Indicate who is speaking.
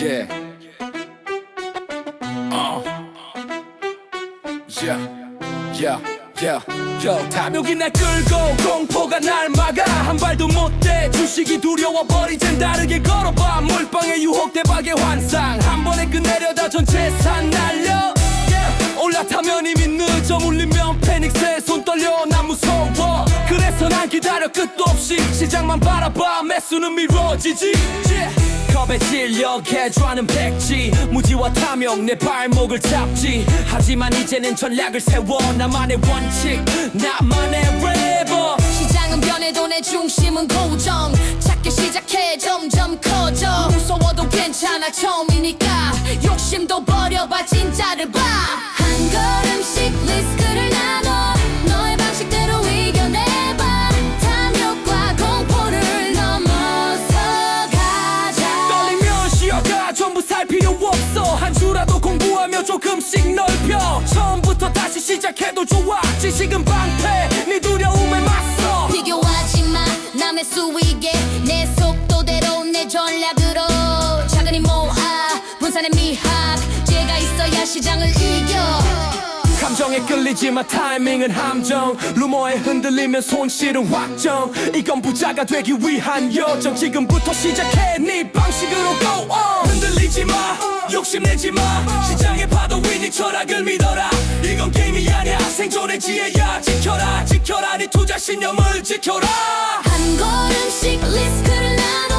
Speaker 1: Yeah. Uh. Yeah. Yeah. Yeah. Yo. 탐욕이 날 끌고 공포가 날 막아 한 발도 못대 주식이 두려워 버리젠 다르게 걸어봐 물방에 유혹 대박의 환상 한 번에 끝내려다 전 재산 날려 Yeah. 올라타면 이미 늦어 물리면 패닉스에 손 떨려 난 무서워 기다려 끝도 없이 시장만 바라봐. 매수는 미뤄지지. Yeah. 컵에 질려 개조하는 백지. 무지와 탐욕 내 발목을 잡지. 하지만 이제는 전략을 세워. 나만의 원칙 나만의 래버
Speaker 2: 시장은 변해도 내 중심은 고정. 작게 시작해 점점 커져. 무서워도 괜찮아 처음
Speaker 1: 조금씩 넓혀. 처음부터 다시 시작해도 좋아. 지식은 방패. 네 두려움에 맞서.
Speaker 2: 비교하지 마. 남의 수익에 내 속도대로 내 전략으로. 차근히 모아. 분산의 미학. 제가 있어야 시장을 이겨.
Speaker 1: 감정에 끌리지만 타이밍은 함정. 루머에 흔들리면 손실은 확정. 이건 부자가 되기 위한 여정. 지금부터 시작해. 네 방식으로 go on. 흔들리지 마 욕심내지 마. 시장의 파도 위니 철학을 믿어라. 이건 게임이 아니야. 생존의 지혜야. 지켜라 지켜라. 네 투자 신념을 지켜라.
Speaker 2: 한 걸음씩 리스크를 나눠